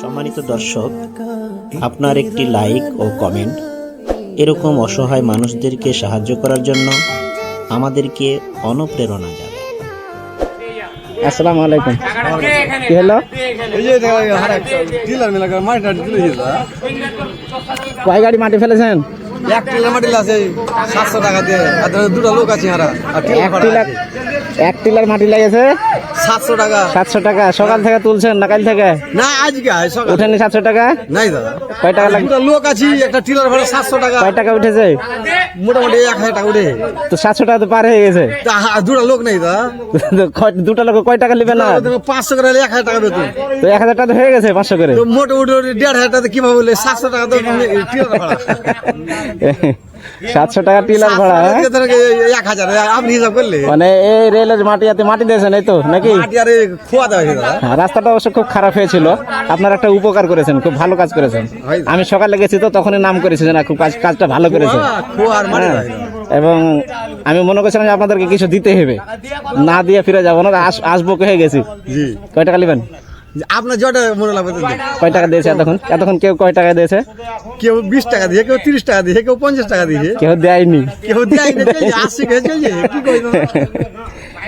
সম্মানিত দর্শক আপনার একটি লাইক ও কমেন্ট এরকম অসহায় মানুষদেরকে সাহায্য করার জন্য আমাদেরকে অনুপ্রেরণা যাবে আসসালামু আলাইকুম। কি হলো? কয় গাড়ি মাটি ফেলেছেন? এক টিলার মাটি আছে সাতশো টাকা দিয়ে। আর দুটো লোক আছে হারা আর এক টিলার মাটি লেগেছে সাতশো টাকা। সাতশো টাকা। সকাল থেকে তুলছেন না কাল থেকে? না আজকে উঠেনি সাতশো টাকা? নাই দাদা। কয় টাকা লাগে দুটো লোক আছে একটা টিলার ভাড়া সাতশো টাকা। কয় টাকা উঠেছে? মোটামুটি এক হাজার টাকা উঠে। তো সাতশো টাকা তো পার হয়ে গেছে। তা হা- লোক নেই দাদা। দুটো লোক কয় টাকা নেবে না? পাঁচশো করে এক হাজার টাকা বেতন। তো এক হাজার টাকা তো হয়ে গেছে পাঁচশো করে। মোটামুটি দেড় হাজার টাকা কীভাবে বলে সাতশো টাকা তো টিলার ভাড়া। সাতশো টাকা টিলার ভাড়া হ্যাঁ? এক হাজার আপনি হিসাব করলে? মানে এই রেলের মাটি মাটি দিয়েছেন এই তো নাকি? হ্যাঁ, রাস্তাটা অবশ্য খুব খারাপ হয়েছিল। আপনার একটা উপকার করেছেন খুব ভালো কাজ করেছেন। আমি সকালে গেছি তো তখনই নাম করেছি যে না খুব কাজ কাজটা ভালো করেছেন হ্যাঁ। এবং আমি মনে করছিলাম যে আপনাদেরকে কিছু দিতে হবে। না দিয়ে ফিরে যাব না আস- আসব কে গেছি। জি। কয় টাকা নেবেন? আপনার যেটা মনে লাগবে তো দিন। কয় টাকা দিয়েছে এতক্ষণ এতক্ষণ কেউ কয় টাকা দিয়েছে কেউ বিশ টাকা দিয়ে কেউ তিরিশ টাকা দিয়ে কেউ পঞ্চাশ টাকা দিয়ে কেউ দেয়নি কেউ দেয় না, এই যে আশি গেছে এই যে, কি কই না?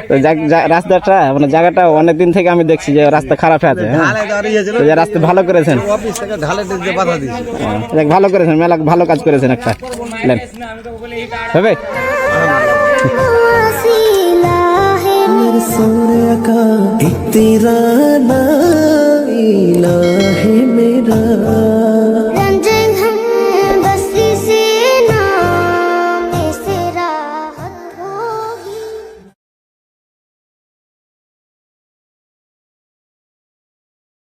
তো যাক- যা- রাস্তাটা মানে জায়গাটা অনেক দিন থেকে আমি দেখছি যে রাস্তা খারাপ হয়ে আছে হ্যাঁ ঢালাই দেওয়ার ইয়ে ছিল। তো যে রাস্তা ভালো করেছেন অফিস থেকে ঢালাই দিয়ে বাধা দিয়েছে হ্যাঁ, যাক, ভালো করেছেন মেলা ভালো কাজ করেছেন একটা নেন। হবে वसीला है मेरे सोने का एक तेरा नाम इला है मेरा